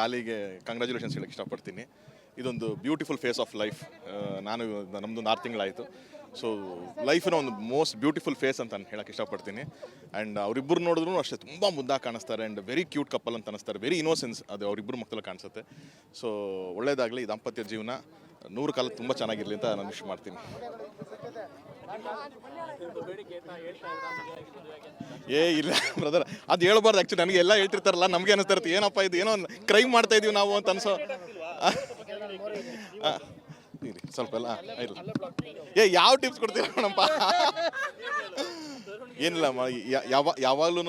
ಡಾಲಿಗೆ congratulations ಹೇಳಕ್ಕೆ ಇಷ್ಟಪಡ್ತೀನಿ. ಇದೊಂದು ಬ್ಯೂಟಿಫುಲ್ ಫೇಸ್ ಆಫ್ ಲೈಫ್ ನಾನು ನಮ್ಮದೊಂದು ಆರು ತಿಂಗಳಾಯಿತು. ಸೊ ಲೈಫಿನ ಒಂದು ಮೋಸ್ಟ್ ಬ್ಯೂಟಿಫುಲ್ ಫೇಸ್ ಅಂತ ನಾನು ಹೇಳಕ್ಕೆ ಇಷ್ಟಪಡ್ತೀನಿ. ಆ್ಯಂಡ್ ಅವರಿಬ್ಬರು ನೋಡಿದ್ರು ಅಷ್ಟೇ ತುಂಬ ಮುದ್ದಾಗಿ ಕಾಣಿಸ್ತಾರೆ ಆ್ಯಂಡ್ ವೆರಿ ಕ್ಯೂಟ್ ಕಪಲ್ ಅಂತ ಅನಿಸ್ತಾರೆ. ವೆರಿ ಇನೋಸೆನ್ಸ್ ಅದು ಅವರಿಬ್ಬರು ಮಕ್ಕಳು ಕಾಣಿಸುತ್ತೆ. ಸೊ ಒಳ್ಳೇದಾಗಲಿ, ಈ ದಾಂಪತ್ಯ ಜೀವನ ನೂರು ಕಾಲ ತುಂಬ ಚೆನ್ನಾಗಿರಲಿ ಅಂತ ನಾನು ವಿಶ್ ಮಾಡ್ತೀನಿ. ಏ, ಇಲ್ಲ ಬ್ರದರ್ ಅದು ಹೇಳ್ಬಾರ್ದು ಆ್ಯಕ್ಚುಲಿ ನನಗೆ ಎಲ್ಲ ಹೇಳ್ತಿರ್ತಾರಲ್ಲ, ನಮಗೆ ಅನಿಸ್ತಾ ಇರುತ್ತೆ ಏನಪ್ಪ ಇದು? ಏನೋ ಕ್ರೈಮ್ ಮಾಡ್ತಾ ಇದೀವಿ ನಾವು ಅಂತ ಅನ್ಸೋ ಇರಿ, ಸ್ವಲ್ಪ ಎಲ್ಲ ಇಲ್ಲ ಏ, ಯಾವ ಟಿಪ್ಸ್ ಕೊಡ್ತೀರಾ ಮೇಡಮ್ಪ ಏನಿಲ್ಲ ಯಾವ ಯಾವಾಗ್ಲೂ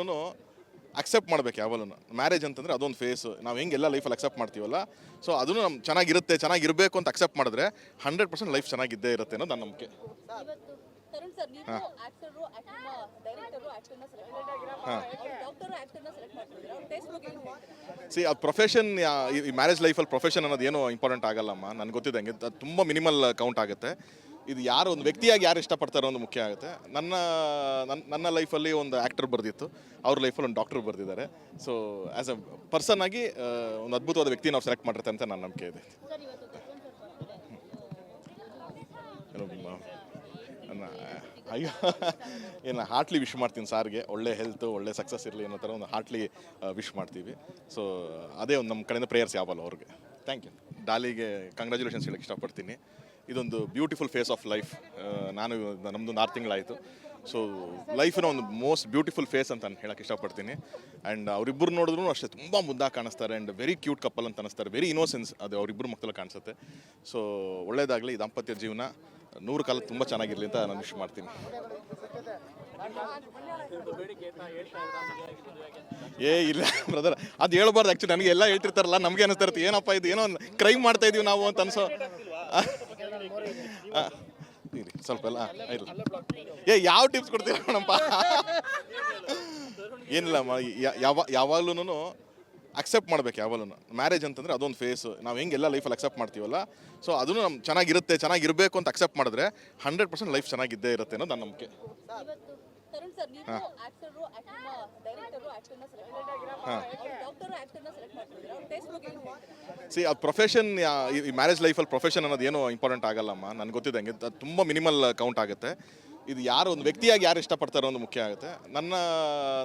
ಅಕ್ಸೆಪ್ಟ್ ಮಾಡ್ಬೇಕು ಯಾವಾಗಲೂ. ಮ್ಯಾರೇಜ್ ಅಂತಂದರೆ ಅದೊಂದು ಫೇಸ್ ನಾವು ಹೆಂಗೆ ಎಲ್ಲ ಲೈಫಲ್ಲಿ ಅಕ್ಸೆಪ್ಟ್ ಮಾಡ್ತೀವಲ್ಲ ಸೊ ಅದನ್ನು ನಮ್ಮ ಚೆನ್ನಾಗಿರುತ್ತೆ ಚೆನ್ನಾಗಿರಬೇಕು ಅಂತ ಅಕ್ಸೆಪ್ಟ್ ಮಾಡಿದ್ರೆ ಹಂಡ್ರೆಡ್ ಪರ್ಸೆಂಟ್ ಲೈಫ್ ಚೆನ್ನಾಗಿದ್ದೇ ಇರುತ್ತೆ ಅನ್ನೋದು ನನ್ನ ನಂಬಿಕೆ. ಸಿ ಆ ಪ್ರೊಫೆಷನ್ ಈ ಮ್ಯಾರೇಜ್ ಲೈಫಲ್ಲಿ ಪ್ರೊಫೆಷನ್ ಅನ್ನೋದು ಏನೋ ಇಂಪಾರ್ಟೆಂಟ್ ಆಗಲ್ಲಮ್ಮ ನನಗೆ ಗೊತ್ತಿದ್ದಂಗೆ ಅದು ತುಂಬ ಮಿನಿಮಲ್ ಕೌಂಟ್ ಆಗುತ್ತೆ. ಇದು ಯಾರು ಒಂದು ವ್ಯಕ್ತಿಯಾಗಿ ಯಾರು ಇಷ್ಟಪಡ್ತಾರೋ ಒಂದು ಮುಖ್ಯ ಆಗುತ್ತೆ. ನನ್ನ ನನ್ನ ನನ್ನ ಲೈಫಲ್ಲಿ ಒಂದು ಆ್ಯಕ್ಟರ್ ಬರೆದಿತ್ತು. ಅವ್ರ ಲೈಫಲ್ಲಿ ಒಂದು ಡಾಕ್ಟರ್ ಬರೆದಿದ್ದಾರೆ. ಸೊ ಆ್ಯಸ್ ಅ ಪರ್ಸನ್ ಆಗಿ ಒಂದು ಅದ್ಭುತವಾದ ವ್ಯಕ್ತಿನ ನಾವು ಸೆಲೆಕ್ಟ್ ಮಾಡಿರ್ತಾರೆ ಅಂತ ನನ್ನ ನಂಬಿಕೆ ಇದೆ. ಅಯ್ಯೋ. ಏನು ಹಾರ್ಟ್ಲಿ ವಿಶ್ ಮಾಡ್ತೀನಿ ಸಾರ್ಗೆ. ಒಳ್ಳೆ ಹೆಲ್ತ್ ಒಳ್ಳೆ ಸಕ್ಸಸ್ ಇರಲಿ ಅನ್ನೋ ಥರ ಒಂದು ಹಾರ್ಟ್ಲಿ ವಿಶ್ ಮಾಡ್ತೀವಿ. ಸೊ ಅದೇ ಒಂದು ನಮ್ಮ ಕಡೆಯಿಂದ ಪ್ರೇಯರ್ಸ್ ಯಾವಲ್ಲ ಅವ್ರಿಗೆ. ಥ್ಯಾಂಕ್ ಯು ಡಾಲಿಗೆ ಕಂಗ್ರ್ಯಾಚುಲೇಷನ್ಸ್ ಹೇಳಕ್ಕೆ ಇಷ್ಟಪಡ್ತೀನಿ. ಇದೊಂದು ಬ್ಯೂಟಿಫುಲ್ ಫೇಸ್ ಆಫ್ ಲೈಫ್ ನಾನು ನಮ್ಮದೊಂದು ಆರು ತಿಂಗಳಾಯಿತು. ಸೊ ಲೈಫಿನ ಒಂದು ಮೋಸ್ಟ್ ಬ್ಯೂಟಿಫುಲ್ ಫೇಸ್ ಅಂತ ನಾನು ಹೇಳಕ್ಕೆ ಇಷ್ಟಪಡ್ತೀನಿ. ಆ್ಯಂಡ್ ಅವರಿಬ್ಬರು ನೋಡಿದ್ರು ಅಷ್ಟೇ ತುಂಬ ಮುದ್ದಾಗಿ ಕಾಣಿಸ್ತಾರೆ ಆ್ಯಂಡ್ ವೆರಿ ಕ್ಯೂಟ್ ಕಪಲ್ ಅಂತ ಅನಿಸ್ತಾರೆ ವೆರಿ ಇನೋಸೆನ್ಸ್ ಅದು ಅವರಿಬ್ಬರು ಮಕ್ಕಳು ಕಾಣಿಸುತ್ತೆ. ಸೊ ಒಳ್ಳೇದಾಗಲಿ, ದಾಂಪತ್ಯ ಜೀವನ. ನೂರು ಕಾಲ ತುಂಬ ಚೆನ್ನಾಗಿರಲಿ ಅಂತ ನಾನು ವಿಶ್ ಮಾಡ್ತೀನಿ. ಏ, ಇಲ್ಲ ಬ್ರದರ್ ಅದು ಹೇಳ್ಬಾರ್ದು. ಆ್ಯಕ್ಚುಲಿ ನನಗೆ ಎಲ್ಲ ಹೇಳ್ತಿರ್ತಾರಲ್ಲ, ನಮಗೆ ಅನಿಸ್ತಾ ಇರುತ್ತೆ. ಏನಪ್ಪ ಇದು? ಏನೋ ಕ್ರೈಮ್ ಮಾಡ್ತಾ ಇದೀವಿ ನಾವು ಅಂತ ಅನ್ಸೋ ಸ್ವಲ್ಪ ಎಲ್ಲ ಏ, ಯಾವ ಟಿಪ್ಸ್ ಕೊಡ್ತೀರಾ ಮೇಡಮ್ಪ ಏನಿಲ್ಲ ಯಾವ ಯಾವಾಗ್ಲೂ ಅಕ್ಸೆಪ್ಟ್ ಮಾಡ್ಬೇಕು ಯಾವಾಗಲೂ ಮ್ಯಾರೇಜ್ ಅಂತಂದ್ರೆ ಅದೊಂದು ಫೇಸ್ ನಾವು ಹೆಂಗೆ ಎಲ್ಲ ಲೈಫಲ್ಲಿ ಅಕ್ಸೆಪ್ಟ್ ಮಾಡ್ತೀವಲ್ಲ ಸೊ ಅದನ್ನು ನಮ್ಗೆ ಚೆನ್ನಾಗಿರುತ್ತೆ, ಚೆನ್ನಾಗಿರಬೇಕು ಅಂತ ಅಕ್ಸೆಪ್ಟ್ ಮಾಡಿದ್ರೆ ಹಂಡ್ರೆಡ್ ಪರ್ಸೆಂಟ್ ಲೈಫ್ ಚೆನ್ನಾಗಿದ್ದೇ ಇರುತ್ತೆ ಅನ್ನೋದು ನನ್ನ ನಂಬಿಕೆ. ತರುಣ್ ಸರ್ ನೀವು ಆಕ್ಟರು ಆಕ್ಟರ್ನ ಡೈರೆಕ್ಟರು ಆಕ್ಟರ್ನ ಸೆಲೆಕ್ಟ್ ಮಾಡ್ತಿದ್ದೀರಾ ಡಾಕ್ಟರ್ ಆಕ್ಟರ್ನ ಸೆಲೆಕ್ಟ್ ಮಾಡ್ತಿದ್ದೀರಾ? ಅವ್ರ ಟೇಸ್ಟ್ ಬಗ್ಗೆ ಸಿ ಆ ಪ್ರೊಫೆಷನ್ ಈ ಮ್ಯಾರೇಜ್ ಲೈಫಲ್ಲಿ ಪ್ರೊಫೆಷನ್ ಅನ್ನೋದು ಏನೋ ಇಂಪಾರ್ಟೆಂಟ್ ಆಗಲ್ಲಮ್ಮ ನನಗೆ ಗೊತ್ತಿದ್ದಂಗೆ ಅದು ತುಂಬ ಮಿನಿಮಲ್ ಕೌಂಟ್ ಆಗುತ್ತೆ. ಇದು ಯಾರು ಒಂದು ವ್ಯಕ್ತಿಯಾಗಿ ಯಾರು ಇಷ್ಟಪಡ್ತಾರೆ ಒಂದು ಮುಖ್ಯ ಆಗುತ್ತೆ. ನನ್ನ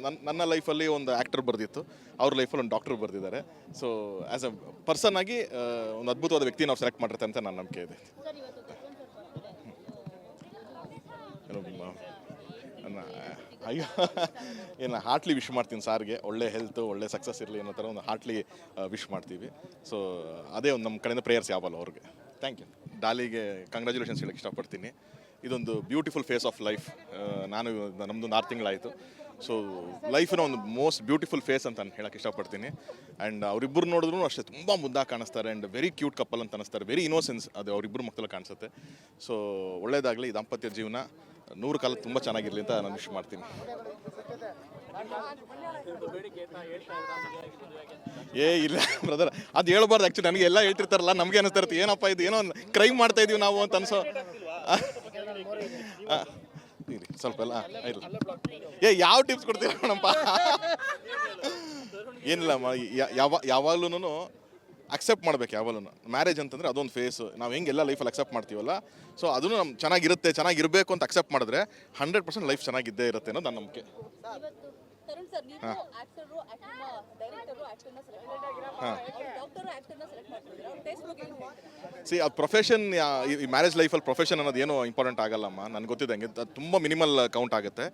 ನನ್ನ ನನ್ನ ಲೈಫಲ್ಲಿ ಒಂದು ಆ್ಯಕ್ಟರ್ ಬರೆದಿತ್ತು. ಅವ್ರ ಲೈಫಲ್ಲಿ ಒಂದು ಡಾಕ್ಟರ್ ಬರೆದಿದ್ದಾರೆ. ಸೊ ಆ್ಯಸ್ ಅ ಪರ್ಸನ್ ಆಗಿ ಆ, ಒಂದು ಅದ್ಭುತವಾದ ವ್ಯಕ್ತಿ ನಾವು ಸೆಲೆಕ್ಟ್ ಮಾಡಿರ್ತಾರೆ ಅಂತ ನನ್ನ ನಂಬಿಕೆ ಇದೆ. ಅಯ್ಯೋ, ಏನು ಹಾರ್ಟ್ಲಿ ವಿಶ್ ಮಾಡ್ತೀನಿ ಸಾರ್ಗೆ. ಒಳ್ಳೆ ಹೆಲ್ತ್ ಒಳ್ಳೆ ಸಕ್ಸಸ್ ಇರಲಿ ಅನ್ನೋ ಥರ ಒಂದು ಹಾರ್ಟ್ಲಿ ವಿಶ್ ಮಾಡ್ತೀವಿ. ಸೊ ಅದೇ ಒಂದು ನಮ್ಮ ಕಡೆಯಿಂದ ಪ್ರೇಯರ್ಸ್ ಯಾವಲ್ಲ ಅವ್ರಿಗೆ. ಥ್ಯಾಂಕ್ ಯು ಡಾಲಿಗೆ ಕಂಗ್ರ್ಯಾಚುಲೇಷನ್ಸ್ ಹೇಳಕ್ಕೆ ಇಷ್ಟಪಡ್ತೀನಿ. ಇದೊಂದು ಬ್ಯೂಟಿಫುಲ್ ಫೇಸ್ ಆಫ್ ಲೈಫ್ ನಾನು ನಮ್ಮದೊಂದು ಆರು ತಿಂಗಳಾಯಿತು. ಸೊ ಲೈಫಿನ ಒಂದು ಮೋಸ್ಟ್ ಬ್ಯೂಟಿಫುಲ್ ಫೇಸ್ ಅಂತ ನಾನು ಹೇಳಕ್ಕೆ ಇಷ್ಟಪಡ್ತೀನಿ. ಆ್ಯಂಡ್ ಅವರಿಬ್ಬರು ನೋಡಿದ್ರು ಅಷ್ಟೇ ತುಂಬ ಮುದ್ದಾಗಿ ಕಾಣಿಸ್ತಾರೆ ಆ್ಯಂಡ್ ವೆರಿ ಕ್ಯೂಟ್ ಕಪಲ್ ಅಂತ ಅನಿಸ್ತಾರೆ. ವೆರಿ ಇನೋಸೆನ್ಸ್ ಅದು ಅವರಿಬ್ಬರು ಮಕ್ಕಳು ಕಾಣಿಸುತ್ತೆ. ಸೊ ಒಳ್ಳೆಯದಾಗಲಿ ದಾಂಪತ್ಯ ಜೀವನ. ನೂರು ಕಾಲ ತುಂಬ ಚೆನ್ನಾಗಿರಲಿ ಅಂತ ನಾನು ವಿಶ್ ಮಾಡ್ತೀನಿ. ಏ, ಇಲ್ಲ ಬ್ರದರ್ ಅದು ಹೇಳ್ಬಾರ್ದು ಆ್ಯಕ್ಚುಲಿ ನನಗೆ ಎಲ್ಲ ಹೇಳ್ತಿರ್ತಾರಲ್ಲ, ನಮಗೆ ಅನಿಸ್ತಾ ಏನಪ್ಪ ಇದು? ಏನೋ ಕ್ರೈಮ್ ಮಾಡ್ತಾ ಇದೀವಿ ನಾವು ಅಂತ ಅನ್ಸೋ ಇರಿ, ಸ್ವಲ್ಪ ಎಲ್ಲ ಇಲ್ಲ ಏ, ಯಾವ ಟಿಪ್ಸ್ ಕೊಡ್ತೀರಾ ಮೇಡಮ್ಪ ಏನಿಲ್ಲ ಯಾವ ಯಾವಾಗ್ಲೂ ಅಕ್ಸೆಪ್ಟ್ ಮಾಡಬೇಕು ಯಾವಾಗಲೂ. ಮ್ಯಾರೇಜ್ ಅಂತಂದರೆ ಅದೊಂದು ಫೇಸ್ ನಾವು ಹೆಂಗೆ ಎಲ್ಲ ಲೈಫಲ್ಲಿ ಅಕ್ಸೆಪ್ಟ್ ಮಾಡ್ತೀವಲ್ಲ ಸೊ ಅದನ್ನು ನಮ್ಮ ಚೆನ್ನಾಗಿರುತ್ತೆ ಚೆನ್ನಾಗಿರಬೇಕು ಅಂತ ಅಕ್ಸೆಪ್ಟ್ ಮಾಡಿದ್ರೆ ಹಂಡ್ರೆಡ್ ಪರ್ಸೆಂಟ್ ಲೈಫ್ ಚೆನ್ನಾಗಿದ್ದೇ ಇರುತ್ತೆ ಅನ್ನೋದು ನನ್ನ ನಂಬಿಕೆ. ಸಿ ಅದು ಪ್ರೊಫೆಷನ್ ಈ ಮ್ಯಾರೇಜ್ ಲೈಫಲ್ಲಿ ಪ್ರೊಫೆಷನ್ ಅನ್ನೋದು ಏನೋ ಇಂಪಾರ್ಟೆಂಟ್ ಆಗಲ್ಲಮ್ಮ. ನನಗೆ ಗೊತ್ತಿದ್ದಂಗೆ ಅದು ತುಂಬ ಮಿನಿಮಲ್ ಕೌಂಟ್ ಆಗುತ್ತೆ.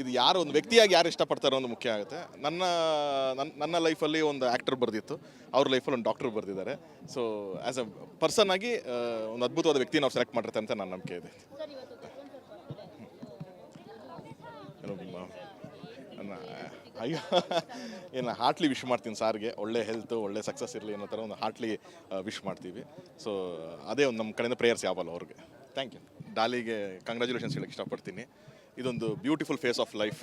ಇದು ಯಾರು ಒಂದು ವ್ಯಕ್ತಿಯಾಗಿ ಯಾರು ಇಷ್ಟಪಡ್ತಾರೋ ಒಂದು ಮುಖ್ಯ ಆಗುತ್ತೆ. ನನ್ನ ನನ್ನ ನನ್ನ ಲೈಫಲ್ಲಿ ಒಂದು ಆ್ಯಕ್ಟರ್ ಬರೆದಿತ್ತು. ಅವ್ರ ಲೈಫಲ್ಲಿ ಒಂದು ಡಾಕ್ಟರ್ ಬರೆದಿದ್ದಾರೆ. ಸೊ ಆ್ಯಸ್ ಅ ಪರ್ಸನ್ ಆಗಿ ಒಂದು ಅದ್ಭುತವಾದ ವ್ಯಕ್ತಿನ ನಾವು ಸೆಲೆಕ್ಟ್ ಮಾಡಿರ್ತಾರೆ ಅಂತ ನನ್ನ ನಂಬಿಕೆ ಇದೆ. ಅಯ್ಯೋ, ಏನು ಹಾರ್ಟ್ಲಿ ವಿಶ್ ಮಾಡ್ತೀನಿ ಸಾರ್ಗೆ. ಒಳ್ಳೆ ಹೆಲ್ತ್ ಒಳ್ಳೆ ಸಕ್ಸಸ್ ಇರಲಿ ಅನ್ನೋ ಥರ ಒಂದು ಹಾರ್ಟ್ಲಿ ವಿಶ್ ಮಾಡ್ತೀವಿ. ಸೊ ಅದೇ ಒಂದು ನಮ್ಮ ಕಡೆಯಿಂದ ಪ್ರೇಯರ್ಸ್ ಯಾವಲ್ಲ ಅವ್ರಿಗೆ. ಥ್ಯಾಂಕ್ ಯು ಡಾಲಿಗೆ ಕಂಗ್ರ್ಯಾಚುಲೇಷನ್ಸ್ ಹೇಳಕ್ಕೆ ಇಷ್ಟಪಡ್ತೀನಿ. ಇದೊಂದು ಬ್ಯೂಟಿಫುಲ್ ಫೇಸ್ ಆಫ್ ಲೈಫ್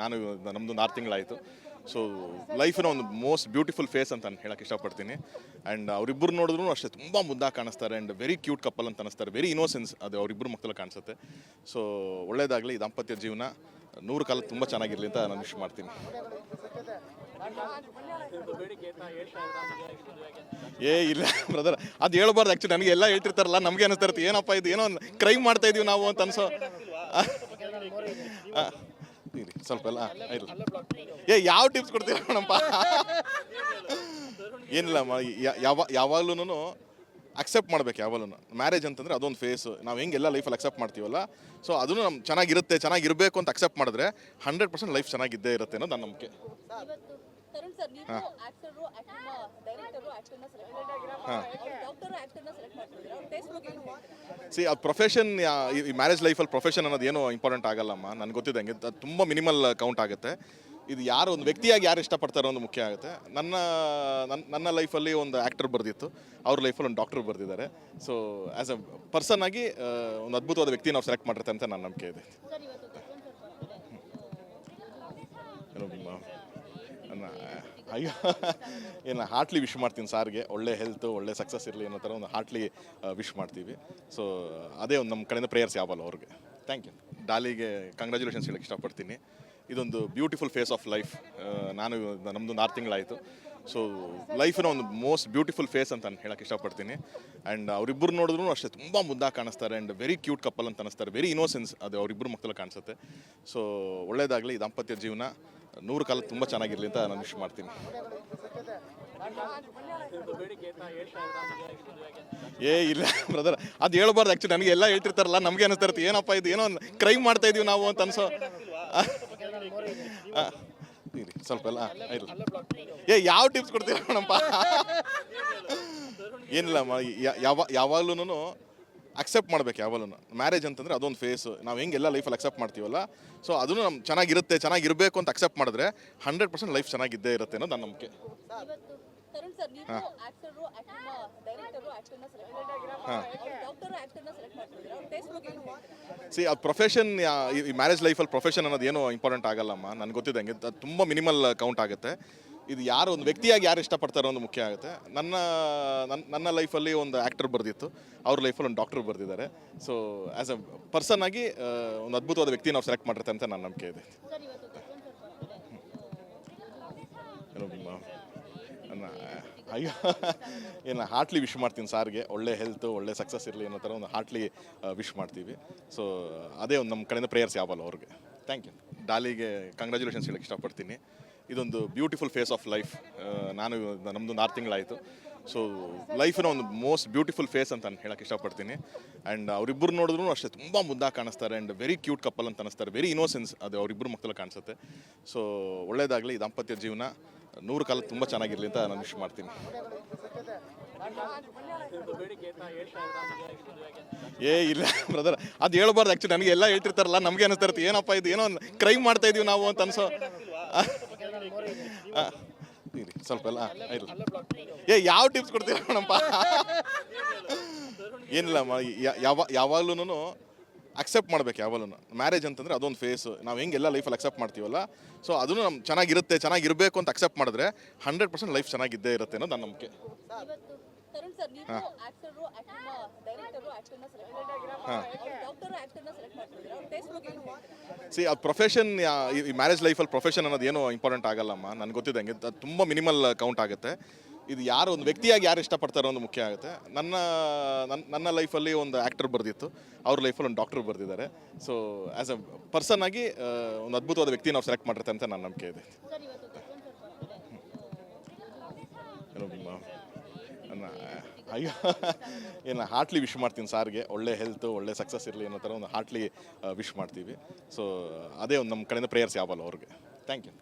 ನಾನು ನಮ್ಮದು ಆರು ತಿಂಗಳಾಯಿತು. ಸೊ ಲೈಫಿನ ಒಂದು ಮೋಸ್ಟ್ ಬ್ಯೂಟಿಫುಲ್ ಫೇಸ್ ಅಂತ ನಾನು ಹೇಳಕ್ಕೆ ಇಷ್ಟಪಡ್ತೀನಿ. ಆ್ಯಂಡ್ ಅವರಿಬ್ಬರು ನೋಡಿದ್ರು ಅಷ್ಟೇ ತುಂಬ ಮುದ್ದಾಗಿ ಕಾಣಿಸ್ತಾರೆ ಆ್ಯಂಡ್ ವೆರಿ ಕ್ಯೂಟ್ ಕಪಲ್ ಅಂತ ಅನಿಸ್ತಾರೆ ವೆರಿ ಇನೋಸೆನ್ಸ್ ಅದು ಅವರಿಬ್ಬರು ಮಕ್ಕಳು ಕಾಣಿಸುತ್ತೆ. ಸೊ ಒಳ್ಳೇದಾಗಲಿ, ದಾಂಪತ್ಯ ಜೀವನ. ನೂರು ಕಾಲ ತುಂಬ ಚೆನ್ನಾಗಿರಲಿ ಅಂತ ನಾನು ವಿಶ್ ಮಾಡ್ತೀನಿ. ಏ, ಇಲ್ಲ ಬ್ರದರ್ ಅದು ಹೇಳ್ಬಾರ್ದು ಆ್ಯಕ್ಚುಲಿ ನನಗೆ ಎಲ್ಲ ಹೇಳ್ತಿರ್ತಾರಲ್ಲ, ನಮಗೆ ಅನಿಸ್ತಾ ಇರುತ್ತೆ. ಏನಪ್ಪ ಇದು? ಏನೋ ಕ್ರೈಮ್ ಮಾಡ್ತಾ ಇದೀವಿ ನಾವು ಅಂತ ಅನ್ಸೋ ಸ್ವಲ್ಪ ಎಲ್ಲ ಏ ಯಾವ ಟಿಪ್ಸ್ ಕೊಡ್ತೀರಾ ಮೇಡಮ್ ಏನಿಲ್ಲ ಯಾವ ಯಾವಾಗ್ಲೂ ಅಕ್ಸೆಪ್ಟ್ ಮಾಡ್ಬೇಕು ಯಾವಾಗಲೂ. ಮ್ಯಾರೇಜ್ ಅಂತಂದರೆ ಅದೊಂದು ಫೇಸ್ ನಾವು ಹೆಂಗೆ ಎಲ್ಲ ಲೈಫಲ್ಲಿ ಅಕ್ಸೆಪ್ಟ್ ಮಾಡ್ತೀವಲ್ಲ ಸೊ ಅದನ್ನು ನಮ್ಮ ಚೆನ್ನಾಗಿರುತ್ತೆ ಚೆನ್ನಾಗಿರಬೇಕು ಅಂತ ಅಕ್ಸೆಪ್ಟ್ ಮಾಡಿದ್ರೆ ಹಂಡ್ರೆಡ್ ಪರ್ಸೆಂಟ್ ಲೈಫ್ ಚೆನ್ನಾಗಿದ್ದೇ ಇರುತ್ತೆ ಅನ್ನೋದು ನನ್ನ ನಂಬಿಕೆ. ಸಿ ಆ ಪ್ರೊಫೆಷನ್ ಈ ಮ್ಯಾರೇಜ್ ಲೈಫಲ್ಲಿ ಪ್ರೊಫೆಷನ್ ಅನ್ನೋದು ಏನೋ ಇಂಪಾರ್ಟೆಂಟ್ ಆಗಲ್ಲಮ್ಮ ನನಗೆ ಗೊತ್ತಿದ್ದಂಗೆ ಅದು ತುಂಬ ಮಿನಿಮಲ್ ಕೌಂಟ್ ಆಗುತ್ತೆ. ಇದು ಯಾರು ಒಂದು ವ್ಯಕ್ತಿಯಾಗಿ ಯಾರು ಇಷ್ಟಪಡ್ತಾರೋ ಒಂದು ಮುಖ್ಯ ಆಗುತ್ತೆ. ನನ್ನ ನನ್ನ ನನ್ನ ಲೈಫಲ್ಲಿ ಒಂದು ಆ್ಯಕ್ಟರ್ ಬರೆದಿತ್ತು. ಅವ್ರ ಲೈಫಲ್ಲಿ ಒಂದು ಡಾಕ್ಟರ್ ಬರೆದಿದ್ದಾರೆ. ಸೊ ಆ್ಯಸ್ ಅ ಪರ್ಸನ್ ಆಗಿ ಒಂದು ಅದ್ಭುತವಾದ ವ್ಯಕ್ತಿನ ನಾವು ಸೆಲೆಕ್ಟ್ ಮಾಡಿರ್ತಾರೆ ಅಂತ ನನ್ನ ನಂಬಿಕೆ ಇದೆ. ಅಯ್ಯೋ, ಏನು ಹಾರ್ಟ್ಲಿ ವಿಶ್ ಮಾಡ್ತೀನಿ ಸಾರ್ಗೆ. ಒಳ್ಳೆ ಹೆಲ್ತು ಒಳ್ಳೆ ಸಕ್ಸಸ್ ಇರಲಿ ಅನ್ನೋ ಥರ ಒಂದು ಹಾರ್ಟ್ಲಿ ವಿಶ್ ಮಾಡ್ತೀವಿ. ಸೊ ಅದೇ ಒಂದು ನಮ್ಮ ಕಡೆಯಿಂದ ಪ್ರೇಯರ್ಸ್ ಯಾವಲ್ಲ ಅವ್ರಿಗೆ. ಥ್ಯಾಂಕ್ ಯು ಡಾಲಿಗೆ ಕಂಗ್ರ್ಯಾಚುಲೇಷನ್ಸ್ ಹೇಳಕ್ಕೆ ಇಷ್ಟಪಡ್ತೀನಿ. ಇದೊಂದು ಬ್ಯೂಟಿಫುಲ್ ಫೇಸ್ ಆಫ್ ಲೈಫ್ ನಾನು ನಮ್ಮದೊಂದು ಆರು ತಿಂಗಳಾಯಿತು. ಸೊ ಲೈಫಿನ ಒಂದು ಮೋಸ್ಟ್ ಬ್ಯೂಟಿಫುಲ್ ಫೇಸ್ ಅಂತ ನಾನು ಹೇಳಕ್ಕೆ ಇಷ್ಟಪಡ್ತೀನಿ. ಆ್ಯಂಡ್ ಅವರಿಬ್ಬರು ನೋಡಿದ್ರು ಅಷ್ಟೇ ತುಂಬ ಮುದ್ದಾಗಿ ಕಾಣಿಸ್ತಾರೆ ಆ್ಯಂಡ್ ವೆರಿ ಕ್ಯೂಟ್ ಕಪ್ಪಲ್ ಅಂತ ಅನಿಸ್ತಾರೆ ವೆರಿ ಇನೋಸೆನ್ಸ್ ಅದು ಅವರಿಬ್ಬರು ಮಕ್ಕಳು ಕಾಣಿಸುತ್ತೆ. ಸೊ ಒಳ್ಳೇದಾಗಲಿ, ದಾಂಪತ್ಯ ಜೀವನ. ನೂರು ಕಾಲ ತುಂಬ ಚೆನ್ನಾಗಿರಲಿ ಅಂತ ನಾನು ವಿಶ್ ಮಾಡ್ತೀನಿ. ಏ, ಇಲ್ಲ ಬ್ರದರ್ ಅದು ಹೇಳ್ಬಾರ್ದು ಆ್ಯಕ್ಚುಲಿ ನನಗೆ ಎಲ್ಲ ಹೇಳ್ತಿರ್ತಾರಲ್ಲ, ನಮಗೆ ಅನಿಸ್ತಾ ಇರುತ್ತೆ. ಏನಪ್ಪ ಇದು? ಏನೋ ಕ್ರೈಮ್ ಮಾಡ್ತಾ ಇದೀವಿ ನಾವು ಅಂತ ಅನ್ಸೋ ಇರಿ ಸ್ವಲ್ಪ ಎಲ್ಲ ಏ, ಯಾವ ಟಿಪ್ಸ್ ಕೊಡ್ತೀರ ಮೇಡಮ್ಪ ಏನಿಲ್ಲ ಯಾವ ಯಾವಾಗ್ಲೂ ಅಕ್ಸೆಪ್ಟ್ ಮಾಡ್ಬೇಕು ಯಾವಾಗಲೂ ಮ್ಯಾರೇಜ್ ಅಂತಂದ್ರೆ ಅದೊಂದು ಫೇಸ್ ನಾವು ಹೆಂಗೆ ಎಲ್ಲ ಲೈಫಲ್ಲಿ ಅಕ್ಸೆಪ್ಟ್ ಮಾಡ್ತೀವಲ್ಲ ಸೊ ಅದನ್ನು ನಮ್ಗೆ ಚೆನ್ನಾಗಿರುತ್ತೆ, ಚೆನ್ನಾಗಿರಬೇಕು ಅಂತ ಅಕ್ಸೆಪ್ಟ್ ಮಾಡಿದ್ರೆ ಹಂಡ್ರೆಡ್ ಪರ್ಸೆಂಟ್ ಲೈಫ್ ಚೆನ್ನಾಗಿದ್ದೇ ಇರುತ್ತೆ ಅನ್ನೋದು ನನ್ನ ನಂಬಿಕೆ. ತರುಣ್ ಸರ್ ನೀವು ಆಕ್ಟರು ಆಕ್ಟರ್ನ ಡೈರೆಕ್ಟರು ಆಕ್ಟರ್ನ ಸೆಲೆಕ್ಟ್ ಮಾಡ್ತಿದ್ದೀರಾ ಡಾಕ್ಟರ್ ಆಕ್ಟರ್ನ ಸೆಲೆಕ್ಟ್ ಮಾಡ್ತಿದ್ದೀರಾ? ಅವ್ರ ಟೇಸ್ಟ್ ಬಗ್ಗೆ ಸಿ ಅದು ಪ್ರೊಫೆಷನ್ ಈ ಮ್ಯಾರೇಜ್ ಲೈಫಲ್ಲಿ ಪ್ರೊಫೆಷನ್ ಅನ್ನೋದು ಏನೋ ಇಂಪಾರ್ಟೆಂಟ್ ಆಗಲ್ಲಮ್ಮ. ನನಗೆ ಗೊತ್ತಿದ್ದಂಗೆ ಅದು ತುಂಬ ಮಿನಿಮಲ್ ಕೌಂಟ್ ಆಗುತ್ತೆ. ಇದು ಯಾರು ಒಂದು ವ್ಯಕ್ತಿಯಾಗಿ ಯಾರು ಇಷ್ಟಪಡ್ತಾರೆ ಒಂದು ಮುಖ್ಯ ಆಗುತ್ತೆ. ನನ್ನ ನನ್ನ ನನ್ನ ಲೈಫಲ್ಲಿ ಒಂದು ಆ್ಯಕ್ಟರ್ ಬರೆದಿತ್ತು. ಅವ್ರ ಲೈಫಲ್ಲಿ ಒಂದು ಡಾಕ್ಟರ್ ಬರೆದಿದ್ದಾರೆ. ಸೊ ಆ್ಯಸ್ ಅ ಪರ್ಸನ್ ಆಗಿ ಒಂದು ಅದ್ಭುತವಾದ ವ್ಯಕ್ತಿ ನಾವು ಸೆಲೆಕ್ಟ್ ಮಾಡಿರ್ತಾರೆ ಅಂತ ನನ್ನ ನಂಬಿಕೆ ಇದೆ. ಅಯ್ಯೋ, ಏನು ಹಾರ್ಟ್ಲಿ ವಿಶ್ ಮಾಡ್ತೀನಿ ಸಾರ್ಗೆ. ಒಳ್ಳೆ ಹೆಲ್ತು ಒಳ್ಳೆ ಸಕ್ಸಸ್ ಇರಲಿ ಅನ್ನೋ ಥರ ಒಂದು ಹಾರ್ಟ್ಲಿ ವಿಶ್ ಮಾಡ್ತೀವಿ. ಸೊ ಅದೇ ಒಂದು ನಮ್ಮ ಕಡೆಯಿಂದ ಪ್ರೇಯರ್ಸ್ ಯಾವಲ್ಲ ಅವ್ರಿಗೆ. ಥ್ಯಾಂಕ್ ಯು ಡಾಲಿಗೆ ಕಂಗ್ರ್ಯಾಚುಲೇಷನ್ಸ್ ಹೇಳಕ್ಕೆ ಇಷ್ಟಪಡ್ತೀನಿ. ಇದೊಂದು ಬ್ಯೂಟಿಫುಲ್ ಫೇಸ್ ಆಫ್ ಲೈಫ್ ನಾನು ನಮ್ಮದೊಂದು ಆರು ತಿಂಗಳಾಯಿತು. ಸೊ ಲೈಫಿನ ಒಂದು ಮೋಸ್ಟ್ ಬ್ಯೂಟಿಫುಲ್ ಫೇಸ್ ಅಂತ ನಾನು ಹೇಳಕ್ಕೆ ಇಷ್ಟಪಡ್ತೀನಿ. ಆ್ಯಂಡ್ ಅವರಿಬ್ಬರು ನೋಡಿದ್ರು ಅಷ್ಟೇ ತುಂಬ ಮುದ್ದಾಗಿ ಕಾಣಿಸ್ತಾರೆ ಆ್ಯಂಡ್ ವೆರಿ ಕ್ಯೂಟ್ ಕಪಲ್ ಅಂತ ಅನಿಸ್ತಾರೆ. ವೆರಿ ಇನೋಸೆನ್ಸ್ ಅದು ಅವರಿಬ್ಬರು ಮಕ್ಕಳು ಕಾಣಿಸುತ್ತೆ. ಸೊ ಒಳ್ಳೆಯದಾಗಲಿ ದಾಂಪತ್ಯ ಜೀವನ. ನೂರು ಕಾಲ ತುಂಬ ಚೆನ್ನಾಗಿರಲಿ ಅಂತ ನಾನು ವಿಶ್ ಮಾಡ್ತೀನಿ. ಏ, ಇಲ್ಲ ಬ್ರದರ್ ಅದು ಹೇಳ್ಬಾರ್ದು ಆ್ಯಕ್ಚುಲಿ ನನಗೆ ಎಲ್ಲ ಹೇಳ್ತಿರ್ತಾರಲ್ಲ, ನಮಗೆ ಅನಿಸ್ತಾ ಏನಪ್ಪ ಇದು? ಏನೋ ಕ್ರೈಮ್ ಮಾಡ್ತಾ ಇದೀವಿ ನಾವು ಅಂತ ಅನ್ಸೋ ಇರಿ, ಸ್ವಲ್ಪ ಎಲ್ಲ ಇಲ್ಲ ಏ, ಯಾವ ಟಿಪ್ಸ್ ಕೊಡ್ತೀರಾ ಮೇಡಮ್ಪ ಏನಿಲ್ಲ ಯಾವ ಯಾವಾಗ್ಲೂ ಅಕ್ಸೆಪ್ಟ್ ಮಾಡಬೇಕು ಯಾವಾಗಲೂ. ಮ್ಯಾರೇಜ್ ಅಂತಂದರೆ ಅದೊಂದು ಫೇಸ್ ನಾವು ಹೆಂಗೆ ಎಲ್ಲ ಲೈಫಲ್ಲಿ ಅಕ್ಸೆಪ್ಟ್ ಮಾಡ್ತೀವಲ್ಲ ಸೊ ಅದನ್ನು ನಮ್ಮ ಚೆನ್ನಾಗಿರುತ್ತೆ ಚೆನ್ನಾಗಿರಬೇಕು ಅಂತ ಅಕ್ಸೆಪ್ಟ್ ಮಾಡಿದ್ರೆ ಹಂಡ್ರೆಡ್ ಪರ್ಸೆಂಟ್ ಲೈಫ್ ಚೆನ್ನಾಗಿದ್ದೇ ಇರುತ್ತೆ ಅನ್ನೋದು ನನ್ನ ನಂಬಿಕೆ. ಸಿ ಆ ಪ್ರೊಫೆಷನ್ ಈ ಮ್ಯಾರೇಜ್ ಲೈಫಲ್ಲಿ ಪ್ರೊಫೆಷನ್ ಅನ್ನೋದು ಏನೋ ಇಂಪಾರ್ಟೆಂಟ್ ಆಗಲ್ಲಮ್ಮ ನನಗೆ ಗೊತ್ತಿದ್ದಂಗೆ ಅದು ತುಂಬ ಮಿನಿಮಲ್ ಕೌಂಟ್ ಆಗುತ್ತೆ. ಇದು ಯಾರು ಒಂದು ವ್ಯಕ್ತಿಯಾಗಿ ಯಾರು ಇಷ್ಟಪಡ್ತಾರೋ ಒಂದು ಮುಖ್ಯ ಆಗುತ್ತೆ. ನನ್ನ ನನ್ನ ನನ್ನ ಲೈಫಲ್ಲಿ ಒಂದು ಆ್ಯಕ್ಟರ್ ಬರೆದಿತ್ತು. ಅವ್ರ ಲೈಫಲ್ಲಿ ಒಂದು ಡಾಕ್ಟರ್ ಬರೆದಿದ್ದಾರೆ. ಸೊ ಆ್ಯಸ್ ಅ ಪರ್ಸನ್ ಆಗಿ ಒಂದು ಅದ್ಭುತವಾದ ವ್ಯಕ್ತಿ ನಾವು ಸೆಲೆಕ್ಟ್ ಮಾಡಿರ್ತಾರೆ ಅಂತ ನನ್ನ ನಂಬಿಕೆ ಇದೆ. ಅಯ್ಯೋ, ಏನು ಹಾರ್ಟ್ಲಿ ವಿಶ್ ಮಾಡ್ತೀನಿ ಸಾರ್ಗೆ. ಒಳ್ಳೆ ಹೆಲ್ತು ಒಳ್ಳೆ ಸಕ್ಸಸ್ ಇರಲಿ ಅನ್ನೋ ಥರ ಒಂದು ಹಾರ್ಟ್ಲಿ ವಿಶ್ ಮಾಡ್ತೀವಿ. ಸೊ ಅದೇ ಒಂದು ನಮ್ಮ ಕಡೆಯಿಂದ ಪ್ರೇಯರ್ಸ್ ಯಾವಲ್ಲ ಅವ್ರಿಗೆ. Thank you